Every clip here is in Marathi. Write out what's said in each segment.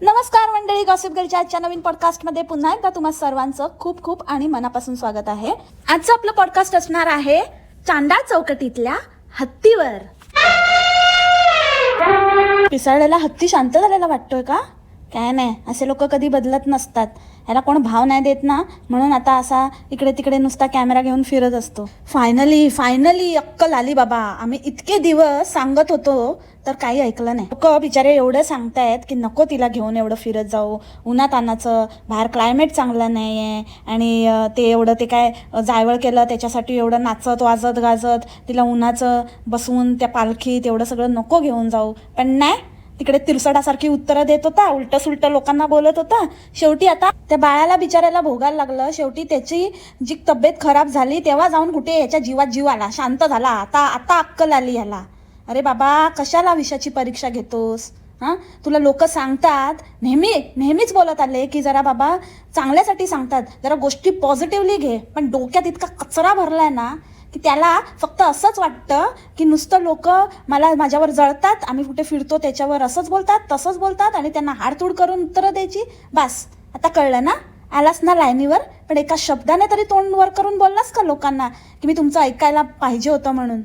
नमस्कार मंडळी गॉसिप गर्लच्या आजच्या नवीन पॉडकास्टमध्ये पुन्हा एकदा तुम्हा सर्वांचं खूप खूप आणि मनापासून स्वागत आहे. आजचं आपलं पॉडकास्ट असणार आहे चांदा चौकटीतल्या हत्तीवर. पिसाळलेला हत्ती शांत झालेला वाटतोय का? काय नाही असे लोक कधी बदलत नसतात. ह्याला कोण भाव नाही देत ना म्हणून आता असा इकडे तिकडे नुसता कॅमेरा घेऊन फिरत असतो. फायनली फायनली अक्कल आली बाबा. आम्ही इतके दिवस सांगत होतो तर काही ऐकलं नाही. लोक बिचारे एवढं सांगतायत की नको तिला घेऊन एवढं फिरत जाऊ. उन्हात आणाचं बाहेर क्लायमेट चांगलं नाही आहे आणि ते एवढं ते काय जायवळ केलं त्याच्यासाठी एवढं नाचत वाजत गाजत तिला उन्हाचं बसवून त्या पालखीत एवढं सगळं नको घेऊन जाऊ. पण नाही तिकडे तिरसडासारखी उत्तरं देत होता उलट सुलट लोकांना बोलत होता. शेवटी आता त्या बाळाला बिचारायला भोगायला लागलं. शेवटी त्याची जी तब्येत खराब झाली तेव्हा जाऊन कुठे याच्या जीवात जीव आला. शांत झाला. आता आता अक्कल आली याला. अरे बाबा कशाला विषयाची परीक्षा घेतोस? हां? तुला लोक सांगतात नेहमी नेहमीच बोलत आले की जरा बाबा चांगल्यासाठी सांगतात. जरा गोष्टी पॉझिटिव्हली घे. पण डोक्यात इतका कचरा भरलाय ना की त्याला फक्त असंच वाटतं की नुसतं लोक मला माझ्यावर जळतात आम्ही कुठे फिरतो त्याच्यावर असंच बोलतात तसंच बोलतात आणि त्यांना हाडतूड करून उत्तरं द्यायची. बस आता कळलं ना? आलास ना लाईनीवर? पण एका शब्दाने तरी तोंड वर करून बोललास का लोकांना की मी तुमचं ऐकायला पाहिजे होतं म्हणून?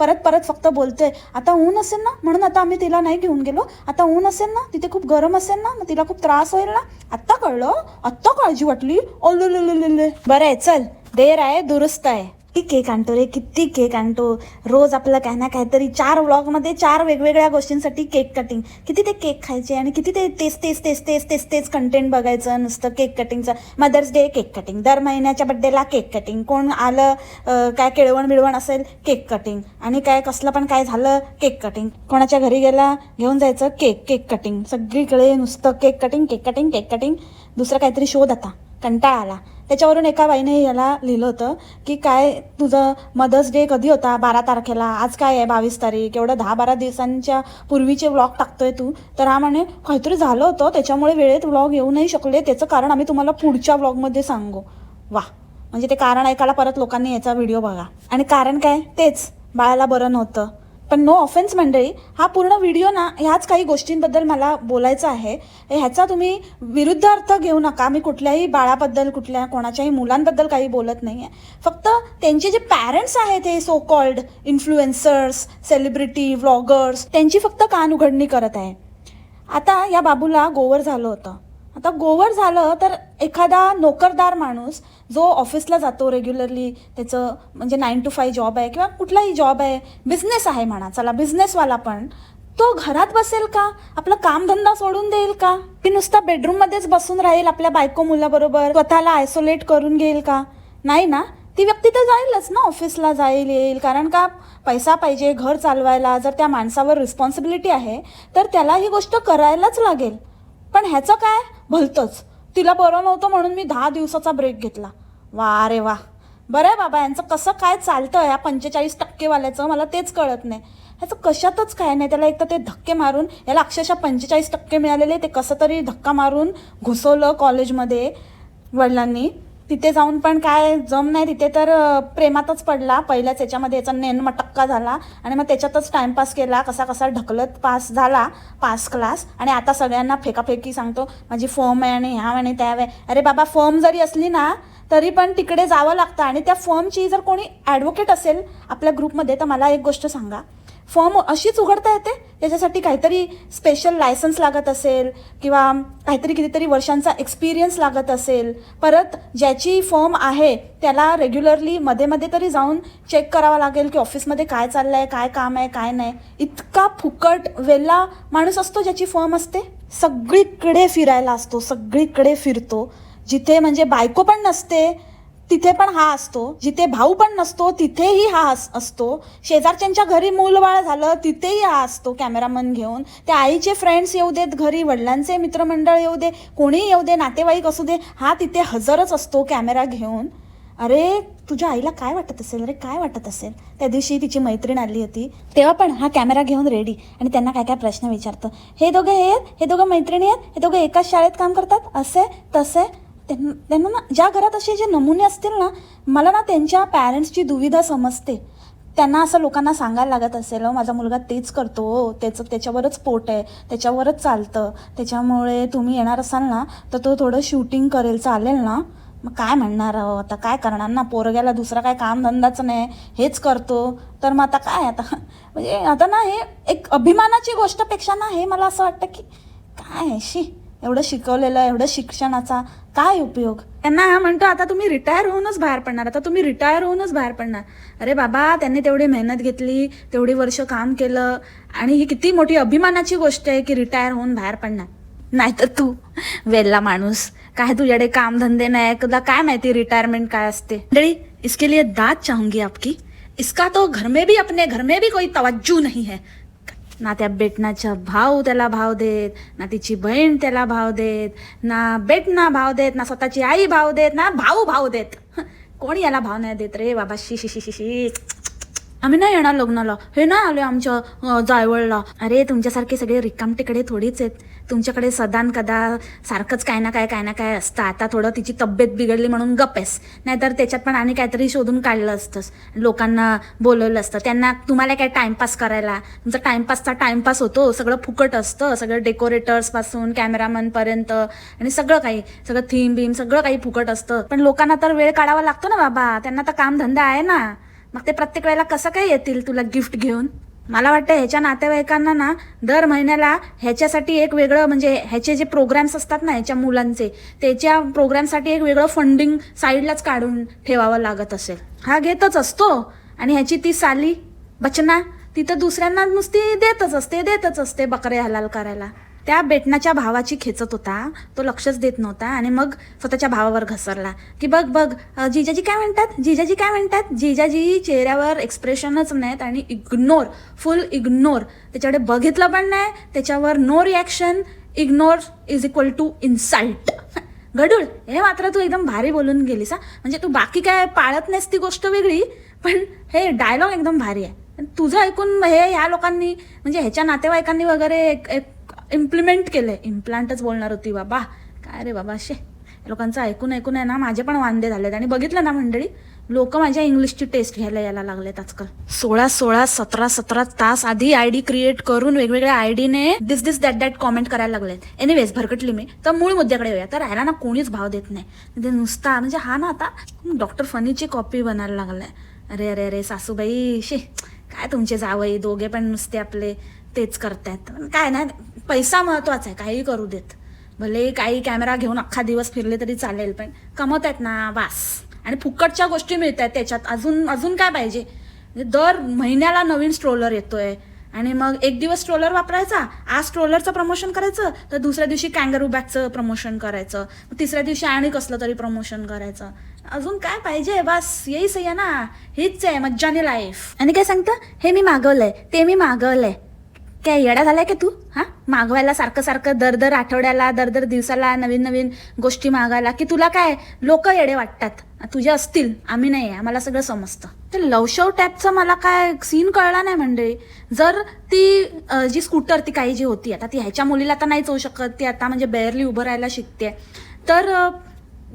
परत परत फक्त बोलते आता ऊन असेल ना? म्हणून आता आम्ही तिला नाही घेऊन गेलो. आता ऊन असेल ना? तिथे खूप गरम असेल ना? मग तिला खूप त्रास होईल ना? आत्ता कळलं? आत्ता काळजी वाटली? ओले बरं आहे चल. देर आहे दुरुस्त आहे. किती केक आणतो रे किती केक आणतो. रोज आपलं काय ना काहीतरी चार व्लॉगमध्ये चार वेगवेगळ्या गोष्टींसाठी केक कटिंग किती ते केक खायचे आणि किती ते तेच तेच तेच तेच तेच तेच कंटेंट बघायचं नुसतं केक कटिंगचं मदर्स डे केक कटिंग दर महिन्याच्या बड्डेला केक कटिंग कोण आलं काय केळवण बिळवण असेल केक कटिंग आणि काय कसलं पण काय झालं केक कटिंग कोणाच्या घरी गेला घेऊन जायचं केक केक कटिंग सगळीकडे नुसतं cake cutting cake cutting cake cutting दुसरं काहीतरी शोध आता. कंटाळा आला. त्याच्यावरून एका बाईने याला लिहिलं होतं की काय तुझं मदर्स डे कधी होता? बारा तारखेला. आज काय आहे बावीस तारीख? एवढं दहा बारा दिवसांच्या पूर्वीचे व्लॉग टाकतोय तू. तर हा म्हणे काहीतरी झालं होतं. त्याच्यामुळे वेळेत व्लॉग येऊ नाही शकले. त्याचं कारण आम्ही तुम्हाला पुढच्या व्लॉगमध्ये सांगू. वा म्हणजे ते कारण ऐकायला परत लोकांनी याचा व्हिडिओ बघा. आणि कारण काय? तेच. बाळाला बरं नव्हतं. पण नो ऑफेन्स मंडळी हा पूर्ण व्हिडिओ ना ह्याच काही गोष्टींबद्दल मला बोलायचं आहे. ह्याचा तुम्ही विरुद्ध अर्थ घेऊ नका. मी कुठल्याही बाळाबद्दल कुठल्या कोणाच्याही मुलांबद्दल काही बोलत नाही आहे फक्त त्यांचे जे पॅरेंट्स आहेत हे so called influencers celebrity vloggers त्यांची फक्त कान उघडणी करत आहे. आता या बाबूला गोवर झालं होतं. आता गोवर झालं तर एखादा नोकरदार माणूस जो ऑफिसला जातो रेग्युलरली त्याचं म्हणजे नाईन टू फाय जॉब आहे किंवा कुठलाही जॉब आहे बिझनेस आहे म्हणा चला बिझनेसवाला पण तो घरात बसेल का? आपलं कामधंदा सोडून देईल का? की नुसता बेडरूममध्येच बसून राहील आपल्या बायको मुलाबरोबर स्वतःला आयसोलेट करून घेईल का? नाही ना? ती व्यक्ती तर जाईलच ना ऑफिसला जाईल येईल. कारण का? पैसा पाहिजे घर चालवायला. जर त्या माणसावर रिस्पॉन्सिबिलिटी आहे तर त्याला ही गोष्ट करायलाच लागेल. पण ह्याचं काय? भलतंच. तिला बरं नव्हतं म्हणून मी दहा दिवसाचा ब्रेक घेतला. वा रे वा. बरं आहे बाबा यांचं कसं काय चालतं या पंचेचाळीस टक्केवाल्याचं? मला तेच कळत नाही. ह्याचं कशातच काय नाही? त्याला एक तर ते धक्के मारून याला अक्षरशः पंचेचाळीस टक्के मिळालेले ते कसं तरी धक्का मारून घुसवलं कॉलेजमध्ये वडिलांनी. तिथे जाऊन पण काय जम नाही. तिथे तर प्रेमातच पडला. पहिल्याच याच्यामध्ये याचा नेनमटक्का झाला. आणि मग त्याच्यातच टाइमपास केला. कसा कसा ढकलत पास झाला. पास क्लास आणि आता सगळ्यांना फेकाफेकी सांगतो माझी फॉर्म आहे आणि ह्या आणि त्या अरे बाबा फॉर्म जरी असली ना तरी पण तिकडे जावं लागतं. आणि त्या फॉर्मची जर कोणी ॲडव्होकेट असेल आपल्या ग्रुपमध्ये तर मला एक गोष्ट सांगा. फॉर्म अशीच उघडता येते? त्याच्यासाठी काहीतरी स्पेशल लायसन्स लागत असेल किंवा काहीतरी कितीतरी वर्षांचा एक्सपिरियन्स लागत असेल. परत ज्याची फॉर्म आहे त्याला रेग्युलरली मध्ये मध्ये तरी जाऊन चेक करावा लागेल की ऑफिसमध्ये काय चाललं आहे काय काम आहे काय नाही. इतका फुकट वेल्ला माणूस असतो ज्याची फॉर्म असते. सगळीकडे फिरायला असतो सगळीकडे फिरतो. जिथे म्हणजे बायको पण नसते तिथे पण हा असतो. जिथे भाऊ पण नसतो तिथेही हा अस- असतो. शेजारच्यांच्या घरी मूलबाळ झालं तिथेही हा असतो कॅमेरामन घेऊन. त्या आईचे फ्रेंड्स येऊ देत घरी वडिलांचे मित्रमंडळ येऊ दे कोणीही येऊ दे नातेवाईक असू दे हा तिथे हजरच असतो कॅमेरा घेऊन. अरे तुझ्या आईला काय वाटत असेल? अरे काय वाटत असेल? त्या दिवशी तिची मैत्रीण आली होती. तेव्हा पण हा कॅमेरा घेऊन रेडी आणि त्यांना काय काय प्रश्न विचारतो. हे दोघं हे आहेत? हे दोघं मैत्रिणी आहेत? हे दोघं एकाच शाळेत काम करतात? असे तसे? त्यां- त्यांना ना ज्या घरात असे जे नमुने असतील ना मला ना त्यांच्या पॅरेंट्सची दुविधा समजते. त्यांना असं लोकांना सांगायला लागत असेल माझा मुलगा तेच करतो हो. त्याचं त्याच्यावरच पोट आहे त्याच्यावरच चालतं. त्याच्यामुळे तुम्ही येणार असाल ना तर तो थोडं शूटिंग करेल चालेल ना? मग काय म्हणणार अहो आता काय करणार ना? पोरग्याला दुसरा काय कामधंदाच नाही. हेच करतो. तर मग आता काय आता? म्हणजे आता ना हे एक अभिमानाची गोष्टपेक्षा ना हे मला असं वाटतं की काय शी? एवढं शिकवलेलं एवढं शिक्षणाचा काय उपयोग? त्यांना हा म्हणतो आता तुम्ही रिटायर होऊनच बाहेर पडणार आता तुम्ही रिटायर होऊनच बाहेर पडणार. अरे बाबा त्यांनी तेवढी मेहनत घेतली तेवढी वर्ष काम केलं आणि ही किती मोठी अभिमानाची गोष्ट आहे की रिटायर होऊन बाहेर पडणार. नाहीतर तू वेल्ला माणूस काय तुझ्याकडे कामधंदे नाही तुला काय माहिती रिटायरमेंट काय असते? मंडळी इसके लिए दाद चाहूंगी आपकी. इसका तो घर में भी अपने घर में भी कोई तवज्जो नहीं है. ना त्या बेटनाचा भाऊ त्याला भाव देत ना तिची बहीण त्याला भाव देत ना बेटना भाव देत ना स्वतःची आई भाव देत ना भाऊ भाव देत. कोणी याला भाव नाही देत रे बाबा? शी शी शी शी शी. आम्ही नाही येणार लग्नाला. हे नाही आले आमच्या जायवळला. अरे तुमच्यासारखे सगळे रिकामटेकडे थोडीच आहेत. तुमच्याकडे सदान कदा सारखंच काय ना काय काय ना काय असतं. आता थोडं तिची तब्येत बिघडली म्हणून गपेस नाहीतर त्याच्यात पण आणि काहीतरी शोधून काढलं असतंस. लोकांना बोलवलं असतं. त्यांना तुम्हाला काय टाइमपास करायला? तुमचा टाइमपासचा टाइमपास होतो. सगळं फुकट असतं. सगळं डेकोरेटर्सपासून कॅमेरामॅनपर्यंत आणि सगळं काही. सगळं थीम बीम सगळं काही फुकट असतं. पण लोकांना तर वेळ काढावा लागतो ना बाबा. त्यांना तर कामधंदा आहे ना. मग ते प्रत्येक वेळेला कसं काय येतील तुला गिफ्ट घेऊन? मला वाटतं ह्याच्या नातेवाईकांना ना दर महिन्याला ह्याच्यासाठी एक वेगळं म्हणजे ह्याचे जे प्रोग्राम्स असतात ना ह्याच्या मुलांचे त्याच्या प्रोग्रामसाठी एक वेगळं फंडिंग साईडलाच काढून ठेवावं लागत असेल. हा घेतच असतो. आणि ह्याची ती साली बचना ती तर दुसऱ्यांना नुसती देतच असते देतच असते बकरे हलाल करायला. त्या बेटनाच्या भावाची खेचत होता. तो लक्षच देत नव्हता आणि मग स्वतःच्या भावावर घसरला. की बघ बघ जिजाजी काय म्हणतात? जिजाजी काय म्हणतात? जिजाजी चेहऱ्यावर एक्सप्रेशनच नाहीत आणि इग्नोर फुल इग्नोर त्याच्याकडे बघितलं पण नाही त्याच्यावर no reaction ignore is equal to insult गडूळ हे मात्र तू एकदम भारी बोलून गेलीस हा. म्हणजे तू बाकी काय पाळत नाहीस ती गोष्ट वेगळी पण हे डायलॉग एकदम भारी आहे. तुझं ऐकून हे ह्या लोकांनी म्हणजे ह्याच्या नातेवाईकांनी वगैरे एक एक इम्प्लिमेंट केलं आहे इम्प्लांटच बोलणार होती बाबा. काय रे बाबा शे. लोकांचं ऐकून ऐकून आहे ना माझे पण वांदे झालेत. आणि बघितलं ना मंडळी लोक माझ्या इंग्लिशची टेस्ट घ्यायला यायला लागलेत आजकाल. सोळा सोळा सतरा सतरा तास आधी आय डी क्रिएट करून वेगवेगळ्या I डीने this this that that comment करायला लागलेत. एनिवेज भरकटली मी. तर मूळ मुद्द्याकडे येऊया. तर राहायला ना कोणीच भाव देत नाही. ते नुसता म्हणजे हा ना आता डॉक्टर फनीची कॉपी बनायला लागलाय. अरे अरे अरे सासूबाई शे. काय तुमचे जावई दोघे पण नुसते आपले. तेच करतायत. काय नाही पैसा महत्त्वाचा आहे काही करू देत. भले काही कॅमेरा घेऊन अख्खा दिवस फिरले तरी चालेल पण कमवत आहेत ना वास. आणि फुकटच्या गोष्टी मिळत आहेत त्याच्यात. अजून अजून काय पाहिजे? म्हणजे दर महिन्याला नवीन स्ट्रोलर येतोय. आणि मग एक दिवस स्ट्रोलर वापरायचा आज स्ट्रोलरचं प्रमोशन करायचं तर दुसऱ्या दिवशी कॅंगरू बॅगचं प्रमोशन करायचं तिसऱ्या दिवशी आणि कसलं तरी प्रमोशन करायचं. अजून काय पाहिजे? बस येईस आहे ना. हीच आहे मज्जाने लाईफ आणि काय सांगतं? हे मी मागवलंय ते मी मागवलंय. काय येडा झालाय का तू? हा? मागवायला सारखं सारखं दर दर आठवड्याला दर दर दिवसाला नवीन नवीन गोष्टी मागायला. की तुला काय लोक येडे वाटतात. तुझ्या असतील आम्ही नाही आहे आम्हाला सगळं समजतं. तर लवशव शो टॅपचा मला काय सीन कळला नाही म्हणजे. जर ती जी स्कूटर ती काही जी होती आता ती ह्याच्या मुलीला तर नाहीच होऊ शकत. ती आता म्हणजे बेअरली उभं राहायला शिकते तर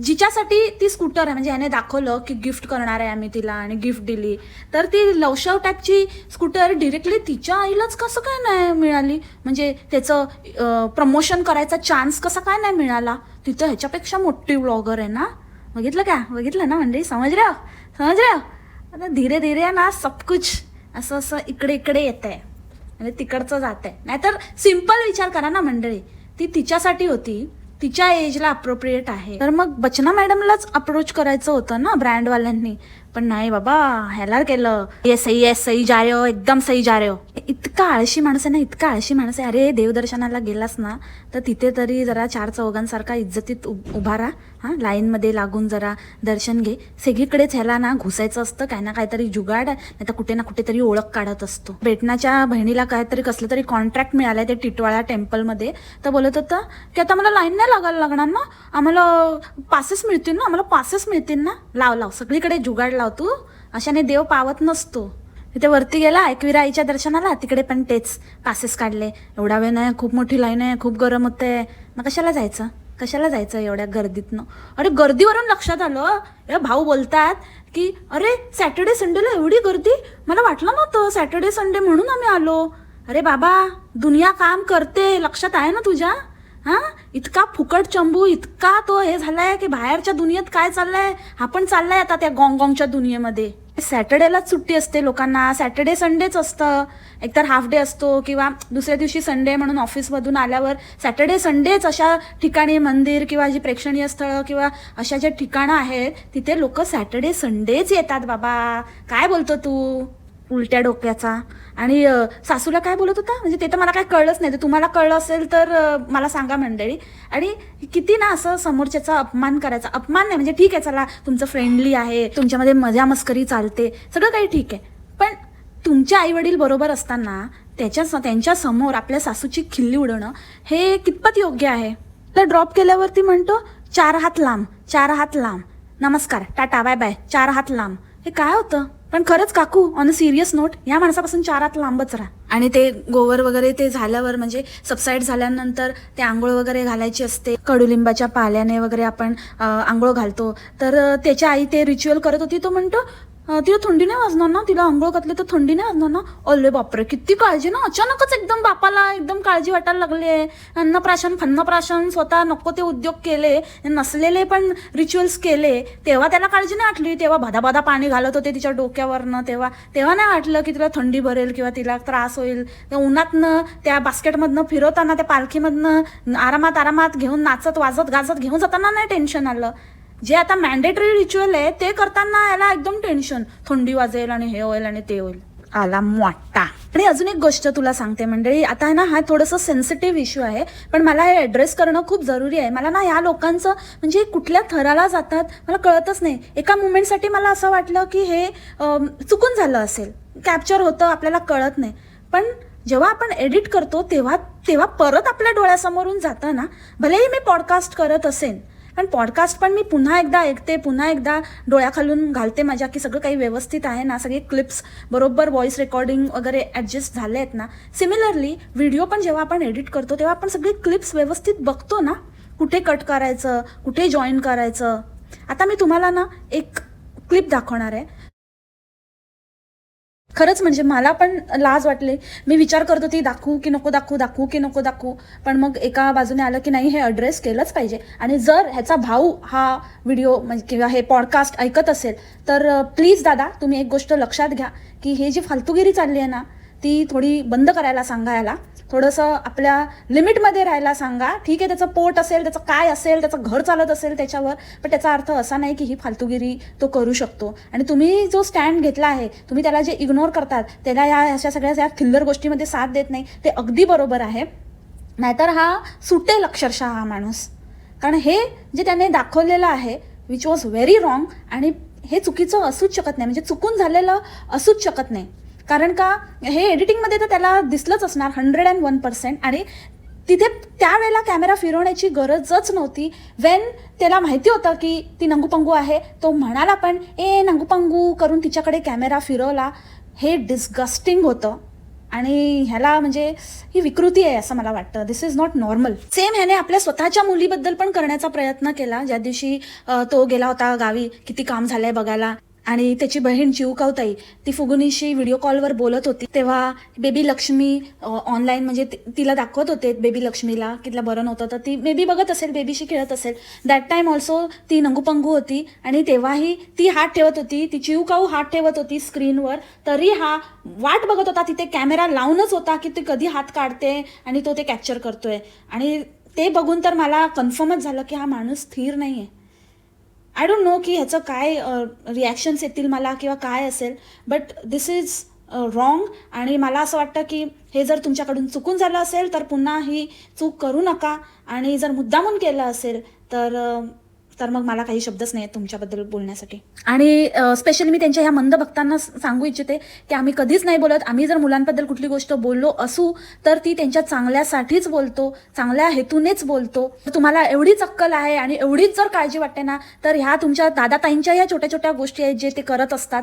जिच्यासाठी ती स्कूटर आहे म्हणजे याने दाखवलं की गिफ्ट करणार आहे आम्ही तिला आणि गिफ्ट दिली. तर ती लवशव टाईपची स्कूटर डिरेक्टली तिच्या आईलाच कसं काय नाही मिळाली? म्हणजे त्याचं प्रमोशन करायचा चान्स कसा काय नाही मिळाला? तिथं ह्याच्यापेक्षा मोठी ब्लॉगर आहे ना? बघितलं का? बघितलं ना म्हणजे समज रे समज रे आता धीरे धीरे ना सब कुछ असं असं इकडे इकडे येत आहे म्हणजे तिकडचं जात आहे नाहीतर सिंपल विचार करा ना मंडळी. ती तिच्यासाठी होती. तिच्या एजला अप्रोप्रिएट आहे. तर मग बचना मॅडमलाच अप्रोच करायचं होतं ना ब्रँडवाल्यांनी पण नाही बाबा ह्याला केलं ये सई आहे सही जा रे हो एकदम सही जा रे हो. इतका आळशी माणूस आहे ना इतका आळशी माणूस आहे. अरे देवदर्शनाला गेलास ना तर तिथे तरी जरा चार चौघांसारखा इज्जतीत उभा राहा. हां लाईनमध्ये लागून जरा दर्शन घे. सगळीकडेच ह्याला ना घुसायचं असतं काय ना काहीतरी जुगाड नाही तर कुठे ना कुठेतरी ओळख काढत असतो. बेटनाच्या बहिणीला काहीतरी कसलं तरी कॉन्ट्रॅक्ट मिळालाय ते टिटवाळा टेम्पलमध्ये तर बोलत होतं की आता मला लाईन नाही लागायला लागणार ना? आम्हाला पासेस मिळतील ना? आम्हाला पासेस मिळतील ना? लाव लाव. सगळीकडे जुगाड लाव तू. अशाने देव पावत नसतो. तिथे वरती गेला एकविरा आईच्या दर्शनाला. तिकडे पण तेच पासेस काढले. एवढा वेळ नाही खूप मोठी लाईन आहे खूप गरम होते मग कशाला जायचं? कशाला जायचं एवढ्या गर्दीतनं? अरे गर्दीवरून लक्षात आलं. ए भाऊ बोलतात की अरे सॅटर्डे संडेला एवढी गर्दी? मला वाटलं नव्हतं सॅटर्डे संडे म्हणून आम्ही आलो. अरे बाबा दुनिया काम करते. लक्षात आहे ना तुझ्या? हा? इतका फुकट चंबू इतका तो हे झालाय की बाहेरच्या दुनियेत काय चाललंय? हा पण चाललाय आता त्या गॉंगॉंगच्या दुनियेमध्ये. सॅटर्डेलाच सुट्टी असते लोकांना. सॅटर्डे संडेच असतं. एकतर हाफ डे असतो किंवा दुसऱ्या दिवशी संडे म्हणून ऑफिसमधून आल्यावर सॅटर्डे संडेच अशा ठिकाणी मंदिर किंवा जी प्रेक्षणीय स्थळं किंवा अशा ज्या ठिकाणं आहेत तिथे लोक सॅटर्डे संडेच येतात बाबा. काय बोलतो तू? उलट्या डोक्याचा. आणि सासूला काय बोलत होता? म्हणजे ते तर मला काय कळलंच नाही. तर तुम्हाला कळलं असेल तर मला सांगा मंडळी. आणि किती ना असं समोरच्याचा अपमान करायचा. अपमान नाही म्हणजे ठीक आहे चला तुमचं फ्रेंडली आहे तुमच्यामध्ये मजा मस्करी चालते. सगळं काही ठीक आहे. पण तुमचे आई वडील बरोबर असताना त्याच्या त्यांच्यासमोर आपल्या सासूची खिल्ली उडवणं हे कितपत योग्य आहे? तर ड्रॉप केल्यावरती म्हणतो चार हात लांब चार हात लांब. नमस्कार टाटा बाय बाय चार हात लांब. हे काय होतं? पण खरंच काकू ऑन अ सिरियस नोट या माणसापासून चारात लांबच राहा. आणि ते गोवर वगैरे ते झाल्यावर म्हणजे सबसाईड झाल्यानंतर ते आंघोळ वगैरे घालायची असते. कडुलिंबाच्या पाल्याने वगैरे आपण आंघोळ घालतो. तर त्याच्या आई ते रिच्युअल करत होती तो म्हणतो तिला थंडी नाही वाजणार ना? तिला आंघोळ घातली तर थंडी नाही वाजणार ना? अल्ले बापरे किती काळजी ना? अचानकच एकदम बापाला एकदम काळजी वाटायला लागली आहे. अन्नप्राशन फन्नप्राशन स्वतः नको ते उद्योग केले नसलेले पण रिच्युअल्स केले. तेव्हा त्याला काळजी नाही वाटली. तेव्हा बाधा पाणी घालत होते तिच्या डोक्यावरनं. तेव्हा तेव्हा नाही वाटलं की तिला थंडी भरेल किंवा तिला त्रास होईल. त्या उन्हातनं त्या बास्केटमधनं फिरवताना त्या पालखीमधनं आरामात आरामात घेऊन नाचत वाजत गाजत घेऊन जाताना नाही टेन्शन आलं. जे आता मॅन्डेटरी रिच्युअल आहे ते करताना याला एकदम टेन्शन थंडी वाजेल आणि हे होईल आणि ते होईल. आला मोठा. आणि अजून एक गोष्ट तुला सांगते मंडळी आता आहे ना हा थोडंसं सेन्सिटिव्ह इश्यू आहे पण मला हे ॲड्रेस करणं खूप जरुरी आहे. मला ना या लोकांचं म्हणजे कुठल्या थराला जातात मला कळतच नाही. एका मुमेंटसाठी मला असं वाटलं की हे चुकून झालं असेल. कॅप्चर होतं आपल्याला कळत नाही. पण जेव्हा आपण एडिट करतो तेव्हा तेव्हा परत आपल्या डोळ्यासमोरून जातं ना भलेही मी पॉडकास्ट करत असेन पण पॉडकास्ट पण मी पुन्हा एकदा ऐकते पुन्हा एकदा डोळ्याखालून घालते माझ्या की सगळं काही व्यवस्थित आहे ना सगळे क्लिप्स बरोबर व्हॉइस रेकॉर्डिंग वगैरे ॲडजस्ट झाले आहेत ना. सिमिलरली व्हिडिओ पण जेव्हा आपण एडिट करतो तेव्हा आपण सगळे क्लिप्स व्यवस्थित बघतो ना. कुठे कट करायचं कुठे जॉईन करायचं. आता मी तुम्हाला ना एक क्लिप दाखवणार आहे. खरंच म्हणजे मला पण लाज वाटली. मी विचार करत होती दाखवू की नको दाखवू दाखवू की नको दाखवू. पण मग एका बाजूने आलं की नाही हे अड्रेस केलंच पाहिजे. आणि जर ह्याचा भाऊ हा व्हिडिओ म्हणजे किंवा हे पॉडकास्ट ऐकत असेल तर प्लीज दादा तुम्ही एक गोष्ट लक्षात घ्या की हे जी फालतूगिरी चालली आहे ना ती थोडी बंद करायला सांगा याला थोडंसं आपल्या लिमिटमध्ये राहायला सांगा. ठीक आहे त्याचं पोट असेल त्याचं काय असेल त्याचं घर चालत असेल त्याच्यावर पण त्याचा अर्थ असा नाही की ही फालतूगिरी तो करू शकतो. आणि तुम्ही जो स्टँड घेतला आहे तुम्ही त्याला जे इग्नोर करतात त्याला या अशा सगळ्या या खिल्लर गोष्टीमध्ये साथ देत नाही ते अगदी बरोबर आहे. नाहीतर हा सुटेल अक्षरशः हा माणूस. कारण हे जे त्याने दाखवलेलं आहे विच वॉज व्हेरी रॉंग आणि हे चुकीचं असूच शकत नाही म्हणजे चुकून झालेलं असूच शकत नाही. कारण का हे एडिटिंगमध्ये तर त्याला दिसलंच असणार हंड्रेड अँड वन पर्सेंट आणि तिथे त्यावेळेला कॅमेरा फिरवण्याची गरजच नव्हती. वेन त्याला माहिती होतं की ती नंगूपंगू आहे तो म्हणाला पण ए नंगूपंगू करून तिच्याकडे कॅमेरा फिरवला. हे डिस्गस्टिंग होतं. आणि ह्याला म्हणजे ही विकृती आहे असं मला वाटतं. This is not normal same ह्याने आपल्या स्वतःच्या मुलीबद्दल पण करण्याचा प्रयत्न केला. ज्या दिवशी तो गेला होता गावी किती काम झालंय बघायला. आणि त्याची बहीण जीवकावताई ती फुगुनीशी व्हिडिओ कॉलवर बोलत होती. तेव्हा बेबी लक्ष्मी ऑनलाईन म्हणजे तिला दाखवत होते बेबी लक्ष्मीला की तिला बरं नव्हतं. तर ती बेबी बघत असेल बेबीशी खेळत असेल. दॅट टाइम ऑल्सो ती नंगूपंगू होती आणि तेव्हाही ती हात ठेवत होती ती जीवकाऊ हात ठेवत होती स्क्रीनवर तरी हा वाट बघत होता तिथे कॅमेरा लावूनच होता की ती कधी हात काढते आणि तो ते कॅप्चर करतोय. आणि ते बघून तर मला कन्फर्मच झालं की हा माणूस स्थिर नाही आहे आय डोंट नो की ह्याचं काय रिॲक्शन्स येतील मला किंवा काय असेल बट दिस इज रॉंग आणि मला असं वाटतं की हे जर तुमच्याकडून चुकून झालं असेल तर पुन्हा ही चूक करू नका. आणि जर मुद्दामून केलं असेल तर तर मग मला काही शब्दच नाही आहेत तुमच्याबद्दल बोलण्यासाठी. आणि स्पेशली मी त्यांच्या ह्या मंद भक्तांना सांगू इच्छिते की आम्ही कधीच नाही बोलत. आम्ही जर मुलांबद्दल कुठली गोष्ट बोललो असू तर ती त्यांच्या चांगल्यासाठीच बोलतो चांगल्या हेतूनेच बोलतो. तर तुम्हाला एवढीच अक्कल आहे आणि एवढीच जर काळजी वाटते ना तर ह्या तुमच्या दादाताईंच्या ह्या छोट्या छोट्या गोष्टी आहेत जे ते करत असतात.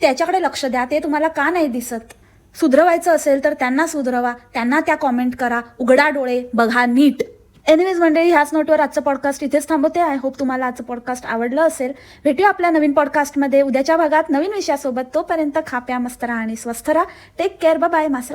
त्याच्याकडे लक्ष द्या ते तुम्हाला का नाही दिसत? सुधरवायचं असेल तर त्यांना सुधरवा त्यांना त्या कॉमेंट करा. उघडा डोळे बघा नीट. एनिवेज मंडळी ह्याच नोटवर आजचं पॉडकास्ट इथेच थांबवते. आय होप तुम्हाला आजचं पॉडकास्ट आवडलं असेल. भेटूया आपल्या नवीन पॉडकास्टमध्ये उद्याच्या भागात नवीन विषयासोबत तोपर्यंत खाप्या मस्त राहा आणि स्वस्थ राहा. Take care bye master.